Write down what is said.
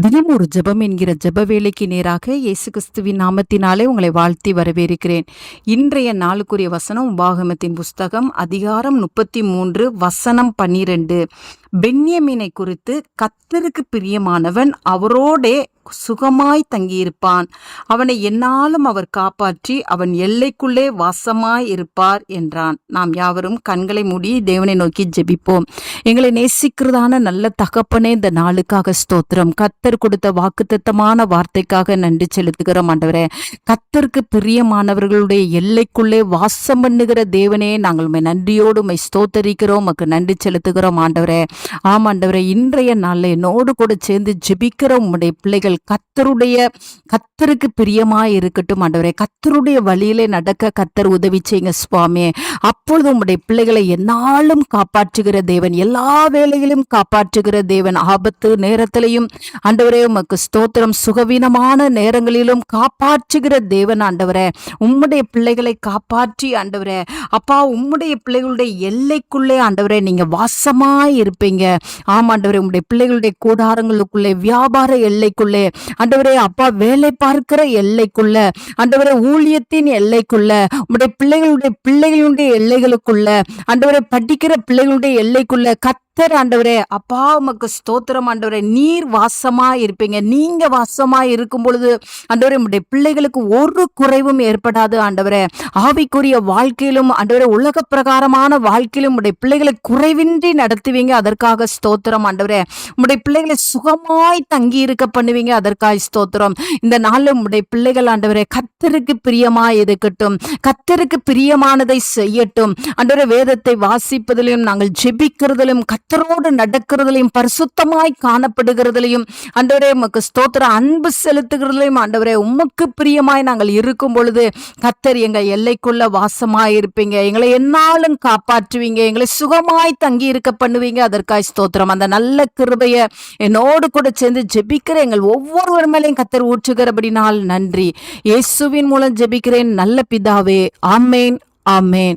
தினம் ஒரு ஜெபம் என்கிற ஜெப வேலைக்கு நேராக இயேசு கிறிஸ்துவின் நாமத்தினாலே உங்களை வாழ்த்தி வரவேற்கிறேன். இன்றைய நாளுக்குரிய வசனம் உபாகமத்தின் புஸ்தகம் அதிகாரம் முப்பத்தி மூன்று வசனம் பன்னிரண்டு. பென்யமினை குறித்து கத்தருக்கு பிரியமானவன் அவரோடே சுகமாய் தங்கியிருப்பான். அவனை என்னாலும் அவர் காப்பாற்றி அவன் எல்லைக்குள்ளே வாசமாய் இருப்பார் என்றான். நாம் யாவரும் கண்களை மூடி தேவனை நோக்கி ஜெபிப்போம். எங்களை நேசிக்கிறதான நல்ல தகப்பனே இந்த நாளுக்காக ஸ்தோத்திரம். கத்தர் கொடுத்த வாக்குத்தத்தமான வார்த்தைக்காக நன்றி செலுத்துகிறோம் ஆண்டவரே. கத்தருக்கு பிரியமானவர்களுடைய எல்லைக்குள்ளே வாசம் பண்ணுகிற தேவனே நாங்கள் உம்மை நன்றியோடு உம்மை ஸ்தோத்தரிக்கிறோம். உமக்கு நன்றி செலுத்துகிறோம் ஆண்டவரே. ஆமாண்டவரே இன்றைய நாளில் என்னோடு கூட சேர்ந்து ஜெபிக்கிற உம்முடைய பிள்ளைகள் கத்தருடைய கத்தருக்கு பிரியமாக இருக்கட்டும் ஆண்டவரே. கத்தருடைய வழியிலே நடக்க கத்தர் உதவி செய்யுங்க சுவாமி. அப்பொழுது உங்களுடைய பிள்ளைகளை என்னாலும் காப்பாற்றுகிற தேவன் எல்லா வேலையிலும் காப்பாற்றுகிற தேவன். ஆபத்து நேரத்திலையும் ஆண்டவரே உமக்கு ஸ்தோத்திரம். சுகவீனமான நேரங்களிலும் காப்பாற்றுகிற தேவன் ஆண்டவரே. உம்முடைய பிள்ளைகளை காப்பாற்றி ஆண்டவரே. அப்பா உம்முடைய பிள்ளைகளுடைய எல்லைக்குள்ளே ஆண்டவரே நீங்க வாசமாய் இருப்பீங்க. ஆமாண்டவரே உங்களுடைய பிள்ளைகளுடைய கூடாரங்களுக்குள்ளே வியாபார எல்லைக்குள்ளே ஆண்டவரே அப்பா வேலை பார்க்கிற எல்லைக்குள்ள ஆண்டவரே ஊழியத்தின் எல்லைக்குள்ள உங்களுடைய பிள்ளைகளுடைய பிள்ளைகளுடைய எல்லைகளுக்குள்ள ஆண்டவரே படிக்கிற பிள்ளைகளுடைய எல்லைக்குள்ள கத்தர் ஆண்டவரே அப்பா உமக்கு ஸ்தோத்திரம் ஆண்டவரே நீர் வாசமா இருப்பீங்க. நீங்க வாசமா இருக்கும் பொழுது ஆண்டவரே உடைய பிள்ளைகளுக்கு ஒரு குறைவும் ஏற்படாது ஆண்டவரே. ஆவிக்குரிய வாழ்க்கையிலும் ஆண்டவரே உலக பிரகாரமான வாழ்க்கையிலும் உடைய பிள்ளைகளை குறைவின்றி நடத்துவீங்க. அதற்காக ஸ்தோத்திரம் ஆண்டவரே. உடைய பிள்ளைகளை சுகமாய் தங்கி இருக்க பண்ணுவீங்க. அதற்காக ஸ்தோத்திரம். இந்த நாளில் உடைய பிள்ளைகள் ஆண்டவரே கத்தருக்கு பிரியமா இருக்கட்டும். கத்தருக்கு பிரியமானதை செய்யட்டும். ஆண்டவரே வேதத்தை வாசிப்பதிலும் நாங்கள் ஜெபிக்கிறதிலும் கத்தரோடு நடக்கிறதிலையும் பரிசுத்தமாய் காணப்படுகிறதுலையும் ஆண்டவரே உமக்கு ஸ்தோத்திர அன்பு செலுத்துகிறதுலையும் ஆண்டவரே உமக்கு பிரியமாய் நாங்கள் இருக்கும் பொழுது கத்தர் எங்கள் எல்லைக்குள்ள வாசமாய் இருப்பீங்க எங்களை என்னாலும் காப்பாற்றுவீங்க. எங்களை சுகமாய் தங்கி இருக்க பண்ணுவீங்க. அதற்காய் ஸ்தோத்திரம். அந்த நல்ல கிருபைய என்னோடு கூட சேர்ந்து ஜெபிக்கிற எங்கள் ஒவ்வொருவர் மேலையும் கத்தர் ஊற்றுகிறபடினால் நன்றி. இயேசுவின் மூலம் ஜெபிக்கிறேன். நல்ல பிதாவே. ஆமேன். ஆமேன்.